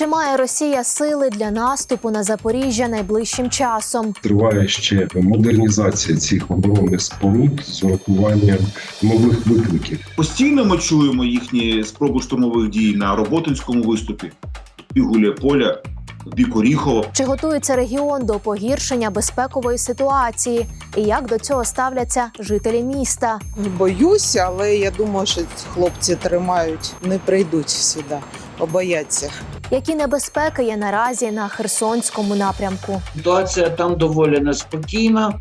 Чи має Росія сили для наступу на Запоріжжя найближчим часом? Триває ще модернізація цих оборонних споруд з урахуванням нових викликів. Постійно ми чуємо їхні спроби штурмових дій на Роботинському виступі, і Гуляполя, в бік Оріхова. Чи готується регіон до погіршення безпекової ситуації? І як до цього ставляться жителі міста? Боюся, але я думаю, що хлопці тримають, не прийдуть сюди, побояться. Які небезпеки є наразі на Херсонському напрямку? Ситуація там доволі неспокійна.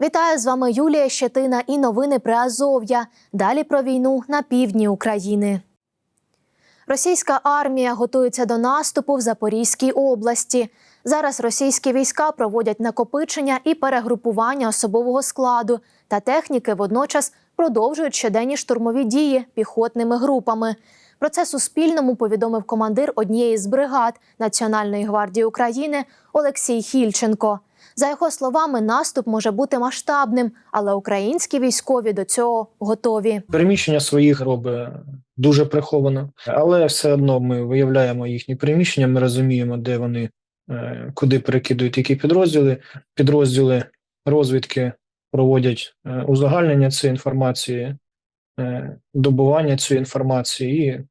Вітаю з вами Юлія Щетина і новини про Азов'я. Далі про війну на півдні України. Російська армія готується до наступу в Запорізькій області. Зараз російські війська проводять накопичення і перегрупування особового складу та техніки водночас продовжують щоденні штурмові дії піхотними групами. Про це Суспільному повідомив командир однієї з бригад Національної гвардії України Олексій Хільченко. За його словами, наступ може бути масштабним, але українські військові до цього готові. Переміщення своїх робить дуже приховано, але все одно ми виявляємо їхні переміщення. Ми розуміємо, де вони е, куди перекидують які підрозділи. Підрозділи розвідки проводять е, узагальнення цієї інформації, е, добування цієї інформації і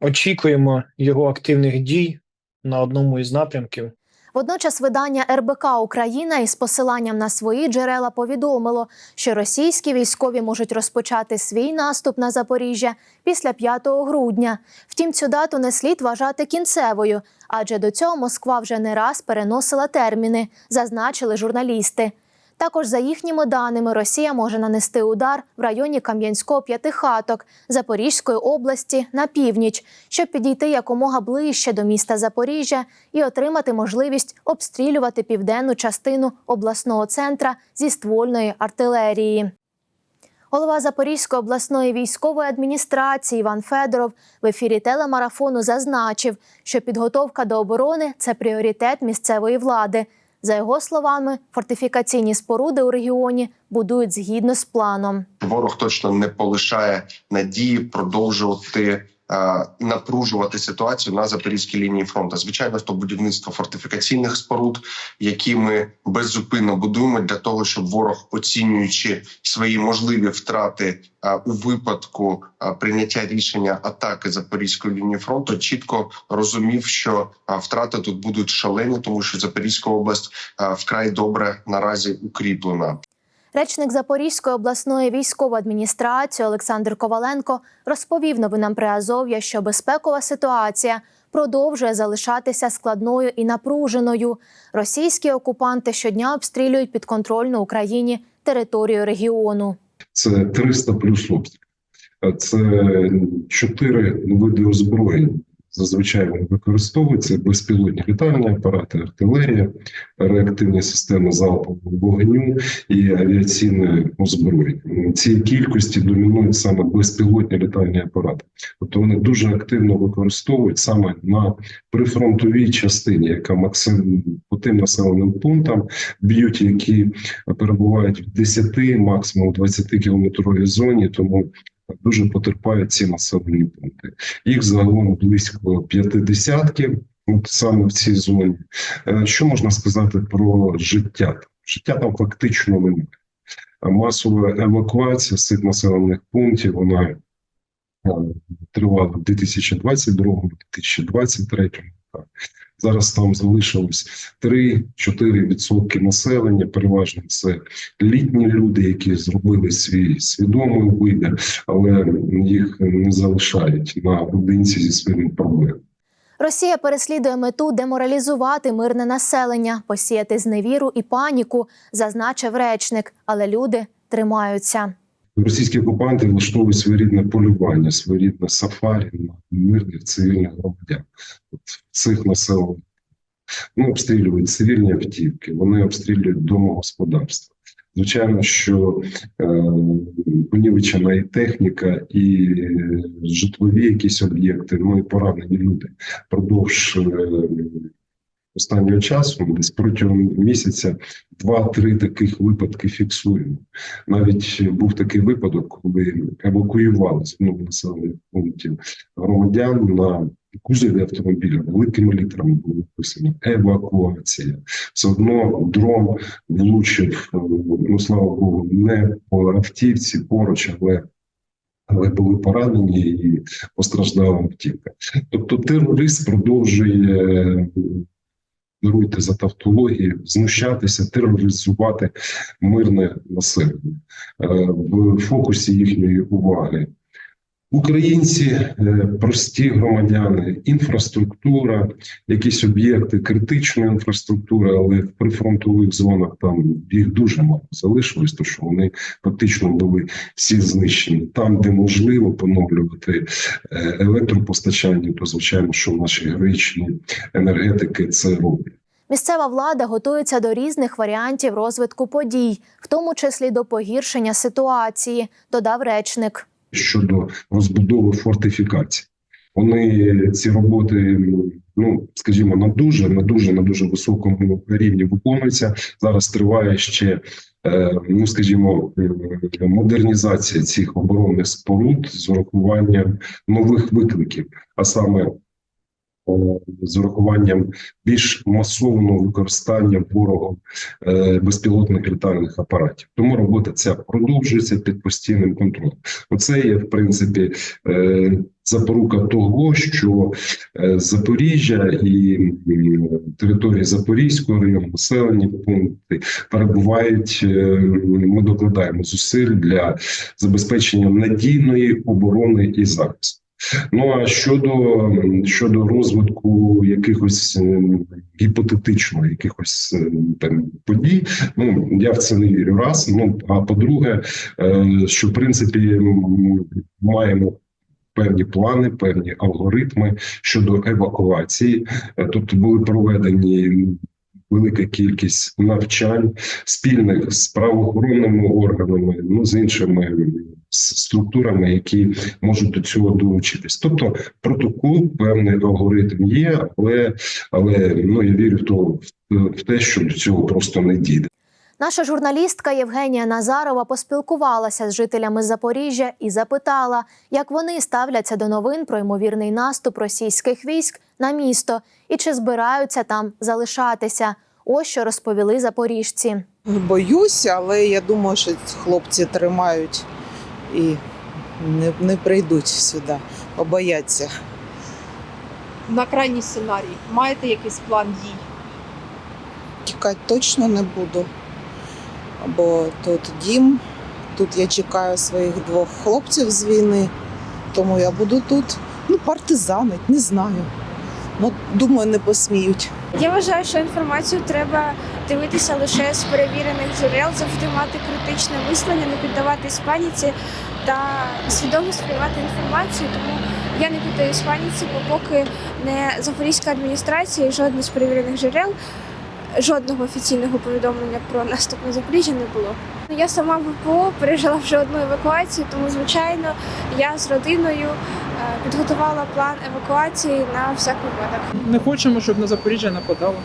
очікуємо його активних дій на одному із напрямків. Водночас видання РБК Україна із посиланням на свої джерела повідомило, що російські військові можуть розпочати свій наступ на Запоріжжя після 5 грудня. Втім, цю дату не слід вважати кінцевою, адже до цього Москва вже не раз переносила терміни, зазначили журналісти. Також за їхніми даними Росія може нанести удар в районі Кам'янського п'ятихаток Запорізької області на північ, щоб підійти якомога ближче до міста Запоріжжя і отримати можливість обстрілювати південну частину обласного центра зі ствольної артилерії. Голова Запорізької обласної військової адміністрації Іван Федоров в ефірі телемарафону зазначив, що підготовка до оборони це пріоритет місцевої влади. За його словами, фортифікаційні споруди у регіоні будують згідно з планом. ворог точно не полишає надії продовжувати напружувати ситуацію на запорізькій лінії фронту. Звичайно, то будівництво фортифікаційних споруд, які ми беззупинно будуємо для того, щоб ворог, оцінюючи свої можливі втрати е, у випадку е, прийняття рішення атаки запорізької лінії фронту, чітко розумів, що е, втрати тут будуть шалені, тому що Запорізька область е, вкрай добре наразі укріплена. Речник Запорізької обласної військової адміністрації Олександр Коваленко розповів новинам при Азов'я, що безпекова ситуація продовжує залишатися складною і напруженою. Російські окупанти щодня обстрілюють підконтрольну Україні територію регіону. Це 300 плюс обстрілів. Це чотири види озброєнь. Зазвичай вони використовуються безпілотні літальні апарати, артилерія, реактивні системи залпового вогню і авіаційне озброєння. Цій кількості домінують саме безпілотні літальні апарати. Тобто вони дуже активно використовують саме на прифронтовій частині, яка максим по тим населеним пунктам б'ють, які перебувають в 10, максимум 20 кілометровій зоні, тому дуже потерпають ці населені пункти. Їх загалом близько п'яти десятків, от саме в цій зоні. Е, Що можна сказати про життя? Життя там фактично немає. А Масова евакуація з цих населених пунктів вона е, тривала в 2022-2023. Так. Зараз там залишилось 3-4% населення. Переважно це літні люди, які зробили свій свідомий вибір, але їх не залишають на одинці зі своїми проблемами. Росія переслідує мету деморалізувати мирне населення, посіяти зневіру і паніку, зазначив речник, але люди тримаються. Російські окупанти влаштовують своєрідне полювання, своєрідне сафарі на мирних цивільних громадян От цих населених. Вони обстрілюють цивільні автівки, вони обстрілюють домогосподарства. Звичайно, що е, понівечена і техніка, і е, житлові якісь об'єкти, ну і поранені люди. Продовж е, останнього часу, десь протягом місяця, два-три таких випадки фіксуємо. Навіть був такий випадок, коли евакуювали з населених пунктів громадян на кузові автомобіля великими літерами було написано евакуація. Все одно дрон влучив, ну слава Богу, не по автівці поруч, але, але були поранені і постраждала автівка. Тобто терорист продовжує. Даруйте за тавтологію, знущатися, тероризувати мирне населення Е, в фокусі їхньої уваги. Українці, е, прості громадяни, інфраструктура, якісь об'єкти критичної інфраструктури, але в прифронтових зонах там їх дуже мало залишилось, тому що вони фактично були всі знищені. Там, де можливо поновлювати е, електропостачання, то звичайно, що наші героїчні енергетики це роблять. Місцева влада готується до різних варіантів розвитку подій, в тому числі до погіршення ситуації, додав речник. Щодо розбудови фортифікацій. Вони ці роботи, ну скажімо, на дуже на дуже на дуже високому рівні виконуються. Зараз триває ще, е, ну скажімо, е, модернізація цих оборонних споруд з урахуванням нових викликів, а саме з урахуванням більш масового використання ворогом е, безпілотних літальних апаратів. Тому робота ця продовжується під постійним контролем. Оце є в принципі е, запорука того, що е, Запоріжжя і території Запорізького району, населені пункти перебувають. е, Ми докладаємо зусиль для забезпечення надійної оборони і захисту. Ну а щодо щодо розвитку якихось е, гіпотетично якихось е, там подій, ну я в це не вірю. Раз ну а по-друге, е, що в принципі маємо. Певні плани, певні алгоритми щодо евакуації, тобто були проведені велика кількість навчань спільних з правоохоронними органами, ну з іншими структурами, які можуть до цього долучитись. Тобто протокол, певний алгоритм є, але але ну я вірю в то в те, що до цього просто не дійде. Наша журналістка Євгенія Назарова поспілкувалася з жителями Запоріжжя і запитала, як вони ставляться до новин про ймовірний наступ російських військ на місто і чи збираються там залишатися. Ось що розповіли запоріжці. Боюся, але я думаю, що хлопці тримають і не, не прийдуть сюди, побояться. на крайній сценарій маєте якийсь план дій? Тікати точно не буду. Бо тут дім, тут я чекаю своїх двох хлопців з війни, тому я буду тут. Ну, партизанить, не знаю. Ну, думаю, не посміють. Я вважаю, що інформацію треба дивитися лише з перевірених джерел, завжди мати критичне мислення, не піддаватись паніці та свідомо сприймати інформацію. Тому я не піддаюсь паніці, бо поки не Запорізька адміністрація і жодне з перевірених джерел, жодного офіційного повідомлення про наступ на Запоріжжя не було. Я сама в ВПО пережила вже одну евакуацію, тому звичайно я з родиною е, підготувала план евакуації на всяк випадок. не хочемо, щоб на Запоріжжя нападало.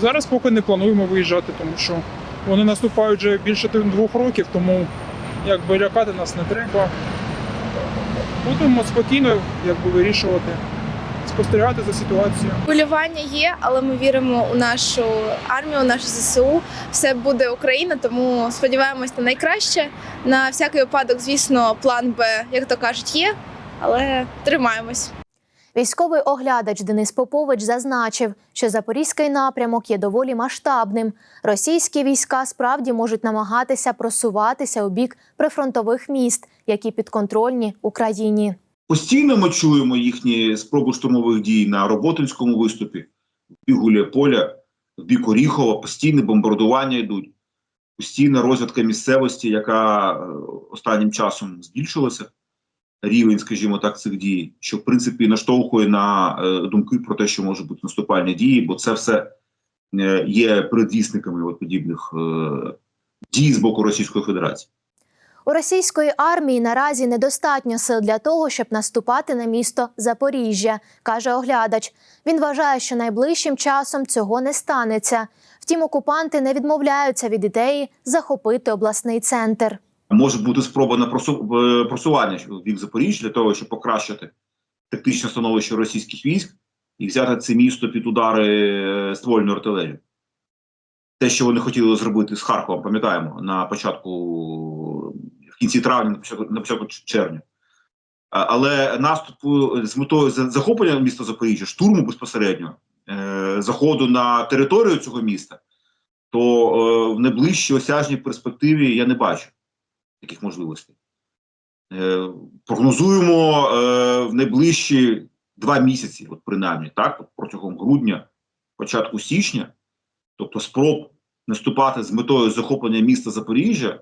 Зараз поки не плануємо виїжджати, тому що вони наступають вже більше двох років, тому якби лякати нас не треба. Будемо спокійно якби, вирішувати, спостерігати за ситуацією. Хвилювання є, але ми віримо у нашу армію, у нашу ЗСУ. Все буде Україна, тому сподіваємось на найкраще. На всякий випадок, звісно, план Б, як то кажуть, є, але тримаємось. Військовий оглядач Денис Попович зазначив, що запорізький напрямок є доволі масштабним. Російські війська справді можуть намагатися просуватися у бік прифронтових міст, які підконтрольні Україні. Постійно ми чуємо їхні спроби штурмових дій на Роботинському виступі, в бік Гуляйполя, в бік Оріхова, постійне бомбардування йдуть, постійна розвідка місцевості, яка е, останнім часом збільшилася, рівень, скажімо так, цих дій, що в принципі наштовхує на е, думки про те, що можуть бути наступальні дії, бо це все е, є предвісниками от подібних дій з боку Російської Федерації. У російської армії наразі недостатньо сил для того, щоб наступати на місто Запоріжжя, каже оглядач. Він вважає, що найближчим часом цього не станеться. Втім, окупанти не відмовляються від ідеї захопити обласний центр. Може бути спроба на е, просування в Запоріжжя для того, щоб покращити тактичне становище російських військ і взяти це місто під удари е, ствольної артилерії. Те, що вони хотіли зробити з Харковом, пам'ятаємо, на початку кінці травня, на початку, на початку червня. Але наступу з метою захоплення міста Запоріжжя, штурму безпосередньо, е, заходу на територію цього міста, то е, в найближчій осяжній перспективі я не бачу таких можливостей. Е, прогнозуємо в найближчі два місяці, от принаймні, так, от протягом грудня, початку січня, тобто спроб наступати з метою захоплення міста Запоріжжя,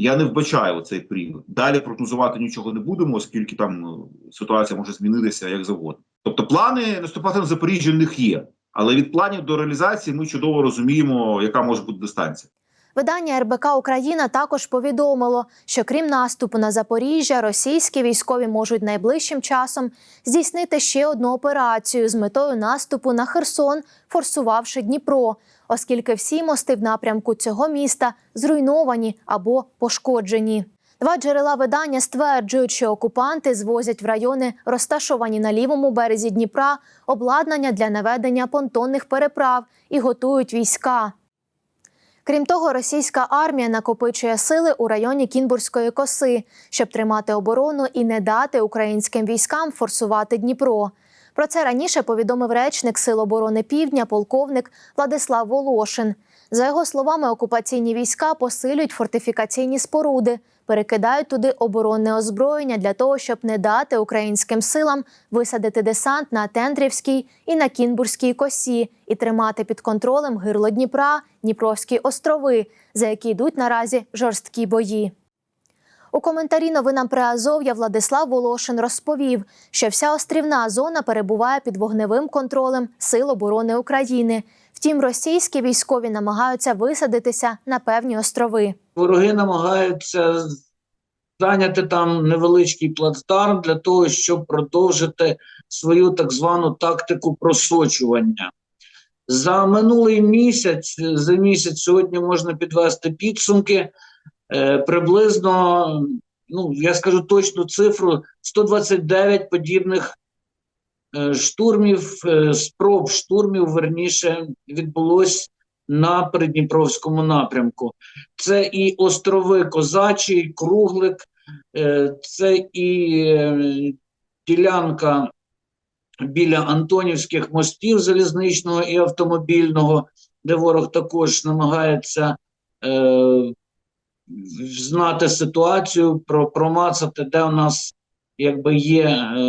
я не вбачаю цей період. Далі прогнозувати нічого не будемо, оскільки там е, ситуація може змінитися як завгодно. Тобто, плани наступати на Запоріжжя в них є, але від планів до реалізації ми чудово розуміємо, яка може бути дистанція. Видання РБК Україна також повідомило, що крім наступу на Запоріжжя, російські військові можуть найближчим часом здійснити ще одну операцію з метою наступу на Херсон, форсувавши Дніпро, оскільки всі мости в напрямку цього міста зруйновані або пошкоджені. Два джерела видання стверджують, що окупанти звозять в райони, розташовані на лівому березі Дніпра, обладнання для наведення понтонних переправ і готують війська. Крім того, російська армія накопичує сили у районі Кінбурзької коси, щоб тримати оборону і не дати українським військам форсувати Дніпро. Про це раніше повідомив речник Сил оборони Півдня, полковник Владислав Волошин. За його словами, окупаційні війська посилюють фортифікаційні споруди, перекидають туди оборонне озброєння для того, щоб не дати українським силам висадити десант на Тендрівській і на Кінбурзькій косі і тримати під контролем гирло Дніпра, Дніпровські острови, за які йдуть наразі жорсткі бої. У коментарі новинам Приазов'я Владислав Волошин розповів, що вся острівна зона перебуває під вогневим контролем Сил оборони України. Втім, російські військові намагаються висадитися на певні острови. Вороги намагаються зайняти там невеличкий плацдарм для того, щоб продовжити свою так звану тактику просочування. За минулий місяць, за місяць сьогодні можна підвести підсумки. Е, приблизно, ну я скажу точну цифру: 129 подібних е, штурмів, е, спроб штурмів, верніше, відбулось на Придніпровському напрямку. Це і острови Козачі, Круглик, це і ділянка біля Антонівських мостів залізничного і автомобільного, де ворог також намагається знати ситуацію, про, промацати, де у нас якби є е,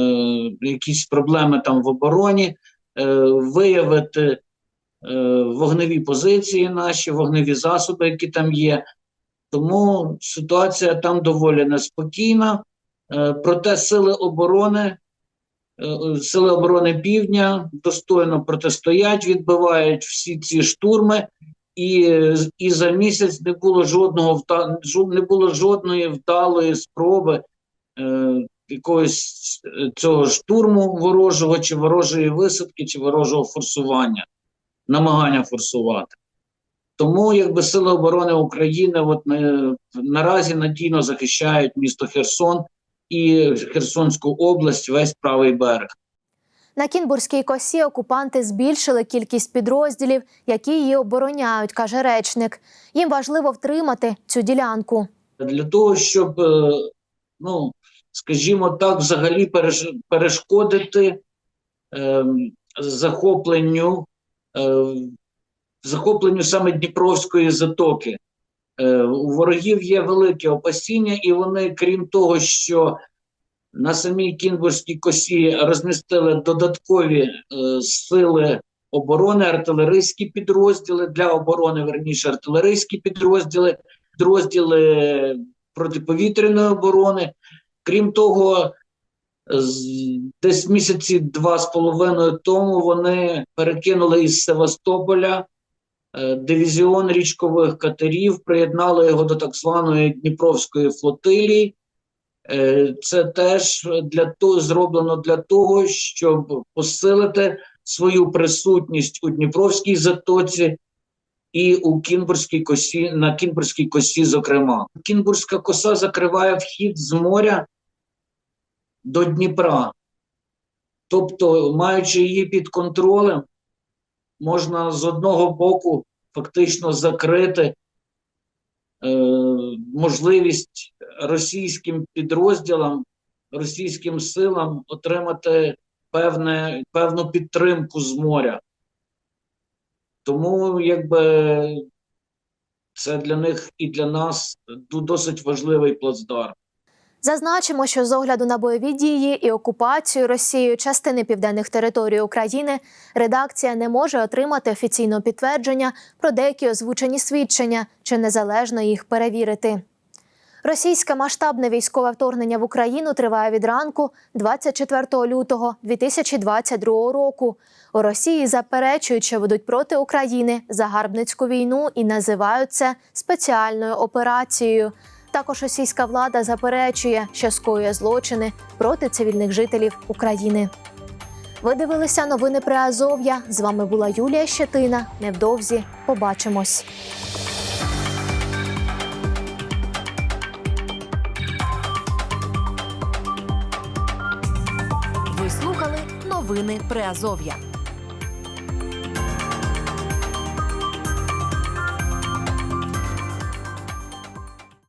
якісь проблеми там в обороні, е, виявити е, вогневі позиції наші, вогневі засоби, які там є. Тому ситуація там доволі неспокійна. Е, проте сили оборони, е, сили оборони Півдня достойно протистоять, відбивають всі ці штурми, і, і за місяць не було жодного не було жодної вдалої спроби е, якогось е, цього штурму ворожого, чи ворожої висадки, чи ворожого форсування, намагання форсувати. Тому якби сили оборони України от, е, наразі надійно захищають місто Херсон і Херсонську область, весь правий берег. На Кінбурзькій косі окупанти збільшили кількість підрозділів, які її обороняють, каже речник. Їм важливо втримати цю ділянку. для того, щоб, е, ну, скажімо так, взагалі перешкодити ем, захопленню, е, захопленню саме Дніпровської затоки. Е, у ворогів є велике опасіння, і вони, крім того, що на самій Кінбурзькій косі розмістили додаткові е, сили оборони, артилерійські підрозділи для оборони, верніше артилерійські підрозділи, підрозділи протиповітряної оборони. Крім того, десь місяці два з половиною тому вони перекинули із Севастополя е, дивізіон річкових катерів, приєднали його до так званої Дніпровської флотилії. Е, Це теж для того зроблено для того, щоб посилити свою присутність у Дніпровській затоці і у Кінбурзькій косі на Кінбурзькій косі, зокрема. Кінбурзька коса закриває вхід з моря до Дніпра. Тобто, маючи її під контролем, можна з одного боку фактично закрити можливість російським підрозділам, російським силам отримати певне, певну підтримку з моря. Тому якби це для них і для нас досить важливий плацдарм. Зазначимо, що з огляду на бойові дії і окупацію Росією частини південних територій України редакція не може отримати офіційного підтвердження про деякі озвучені свідчення чи незалежно їх перевірити. Російське масштабне військове вторгнення в Україну триває від ранку 24 лютого 2022 року. У Росії заперечують, що ведуть проти України загарбницьку війну і називають це спеціальною операцією. Також російська влада заперечує, що скоює злочини проти цивільних жителів України. Ви дивилися новини при Азов'я. З вами була Юлія Щетина. Невдовзі побачимось. Ви слухали новини Приазов'я.